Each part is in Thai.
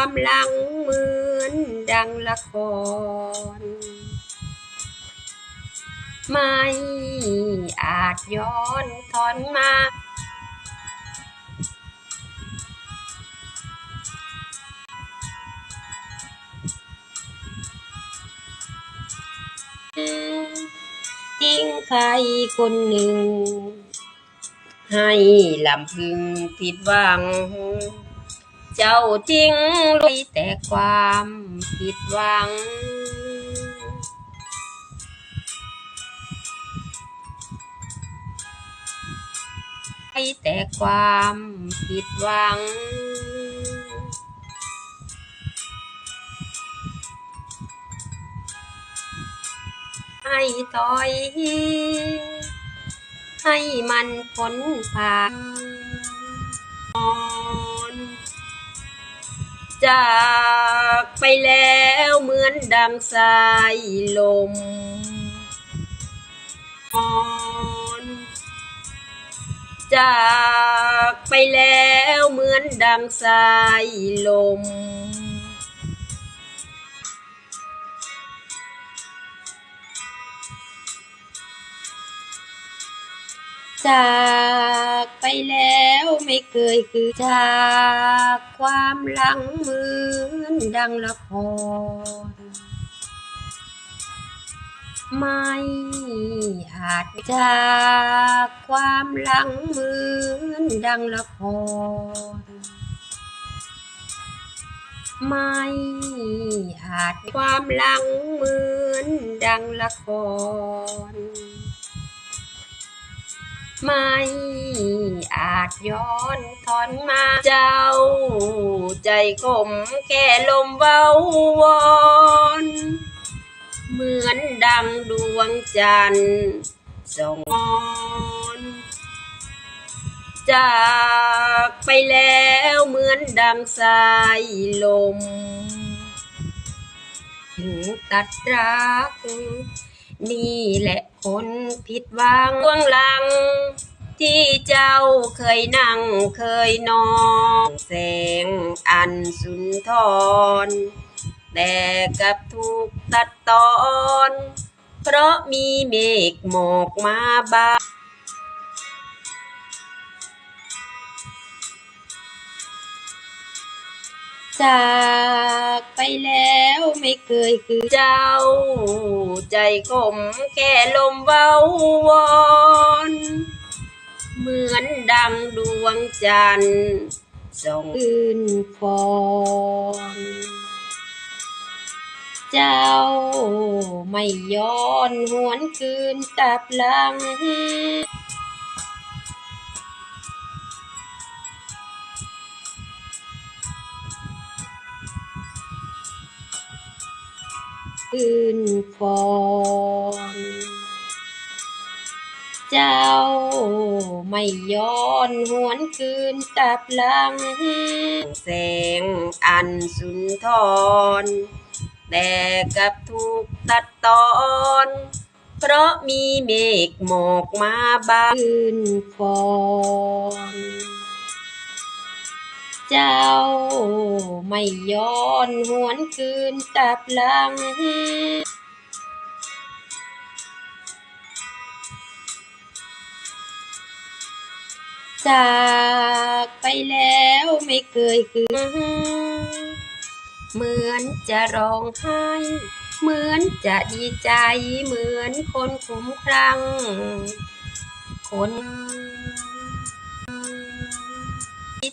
ความหลังเหมือนดังละคร ไม่อาจย้อนถอนมาทิ้งใครคนหนึ่ง ให้ลำพึงผิดหวัง เจ้าทิ้งลอยแต่ความผิดหวังให้แต่ความผิดหวัง ให้ต่อย ให้มันพ้นผ่าน จากไปแล้วเหมือนดังสายลมจากไปแล้วเหมือนดังสายลมจากไปแล้ว ไม่เคยคือจากความหลังเหมือนดังละคร ไม่อาจจากความหลังเหมือนดังละคร ไม่อาจความหลังเหมือนดังละคร ไม่อาจย้อนถอนมา เจ้า ใจคมแค่ลมเว้าวอนเหมือนดังดวงจันทร์ส่องอ่อนจากไปแล้วเหมือนดังสายลม ถึงตัดรัก นี่แหละคนผิดหวังวงหลัง ที่เจ้าเคยนั่งเคยนอนแสงอันสุนทร แต่กับถูกตัดตอน เพราะมีเมฆหมอกมาบา จากไปแล้วไม่เคยคือเจ้า ใจคมแค่ลมเว้าวอนเหมือนดังดวงจันทร์ส่องขึ้นฟอนเจ้าไม่ย้อนหวนคืนกลับหลัง คืนฟอน เจ้าไม่ย้อนหวนคืนกลับหลัง แสงอันสุนทร แต่กับถูกตัดตอน เพราะมีเมฆหมอกมาบางคืนฟอน เจ้า ไม่ย้อนหวนคืนกลับหลัง จากไปแล้วไม่เคยคือเหมือนจะร้องไห้ เหมือนจะดีใจ เหมือนคนคุ้มครั่งคน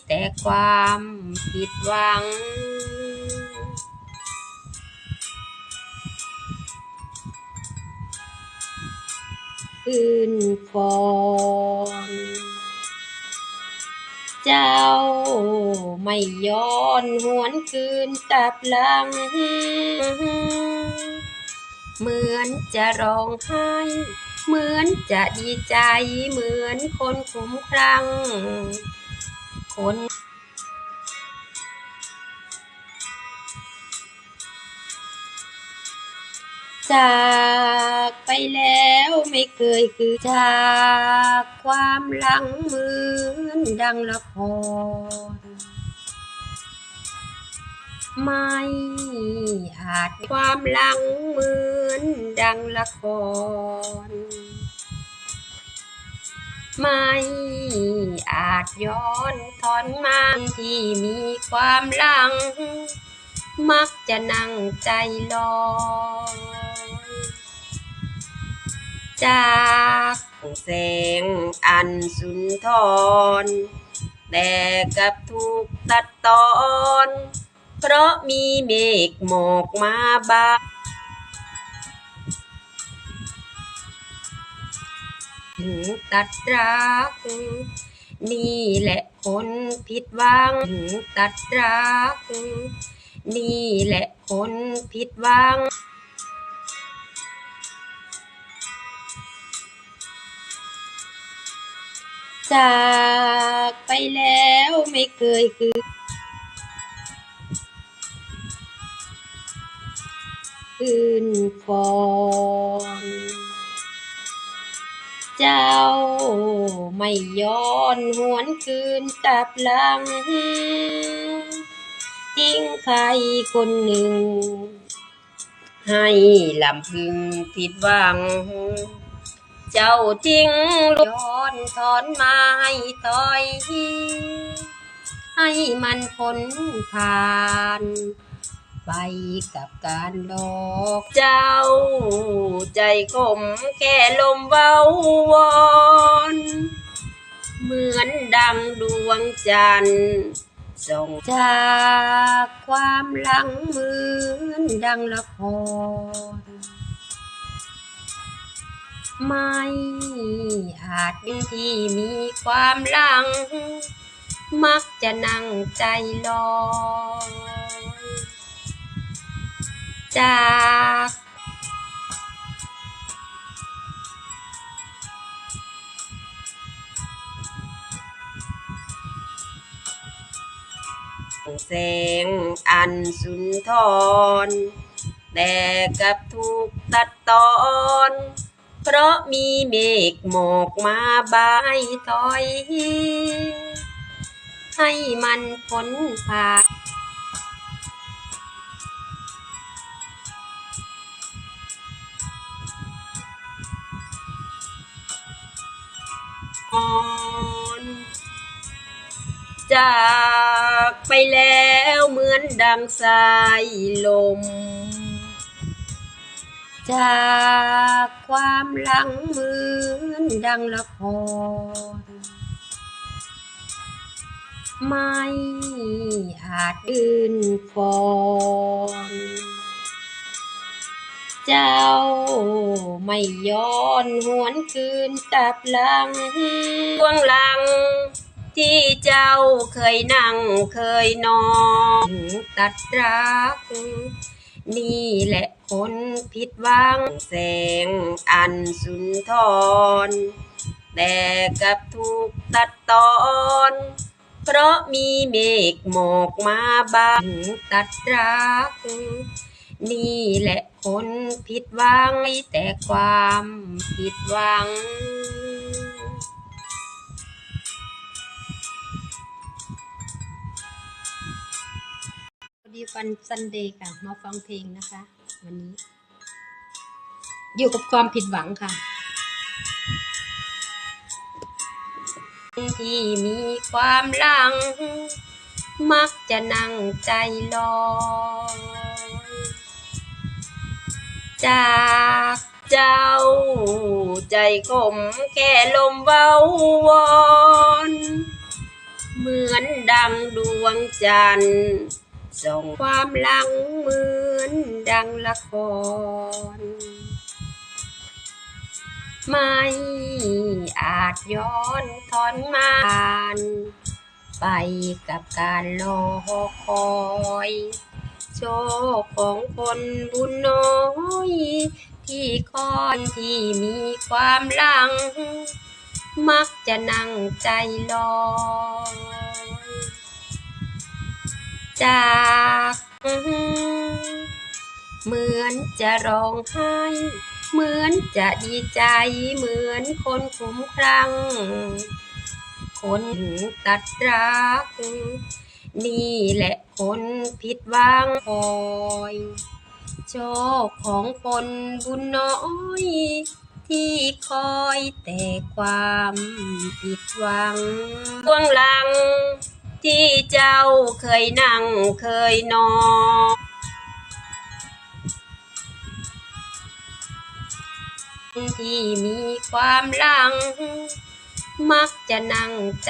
แต่ความผิดหวังคืนฟอนเจ้าไม่ย้อนหวนคืนกลับหลัง เหมือนจะร้องไห้เหมือนจะดีใจเหมือนคนคุ้มครั่ง คนจากไปแล้วไม่เคยคือจากความหลังเหมือนดังละคร ไม่อาจความหลังเหมือนดังละคร ไม่อาจย้อนถอนมาที่มีความหลัง มักจะนั่งใจลอยจากแสงอันสุนทร แต่กับถูกตัดตอน เพราะมีเมฆหมอกมาบาง ถึงตัดรัก นี่แหละคนผิดหวังถึงตัดรัก นี่แหละคนผิดหวังจากไปแล้วไม่เคยคือ คืนฟอน จ้า ไม่ย้อนหวนคืนกลับหลัง ทิ้งใครคนหนึ่ง ให้ลำพึงผิดหวัง เจ้าทิ้งย้อนถอนมาให้ถอย ให้มันพ้นผ่าน ไปกับการหลอกเจ้า ใจคมแค่ลมเว้าวอนเหมือนดังดวงจันทร์ส่องจากความหลังเหมือนดังละครไม่อาจเป็นที่มีความหลัง มักจะนั่งใจลอย จาก แสงอันสุนทร แต่กับถูกตัดตอน เพราะมีเมฆหมอกมาบายถอย ให้มันพ้นผ่าน จากไปแล้วเหมือนดังสายลม จากความหลังเหมือนดังละคร ไม่อาจยืนฟอนเจ้าไม่ย้อนหวนคืนกลับหลังดวงลัง ที่เจ้าเคยนั่งเคยนอนตัดรัก นี่แหละคนผิดหวังแสงอันสุนทร แต่กับถูกตัดตอน เพราะมีเมฆหมอกมาบางตัดรัก นี่แหละคนผิดหวังแต่ความผิดหวัง ดีวันซันเดย์ค่ะ มาฟังเพลงนะคะ วันนี้ อยู่กับความผิดหวังค่ะ ที่มีความลัง มักจะนั่งใจลอยจากเจ้า ใจคมแค่ลมเว้าวอนเหมือนดังดวงจันทร์ ส่องความหลังเหมือนดังละคร ไม่อาจย้อนถอนมานไปกับการรอคอยโชคของคนบุญน้อย ที่คอนที่มีความหลัง มักจะนั่งใจลอย จากเหมือนจะร้องไห้ เหมือนจะดีใจ เหมือนคนคุ้มครั่ง คนตัดรัก นี่แหละคนผิดหวังคอยโชคของคนบุญน้อย ที่คอยแต่ความผิดหวังเบื้องหลัง ที่เจ้าเคยนั่งเคยนอนที่มีความหลัง มักจะนั่งใจ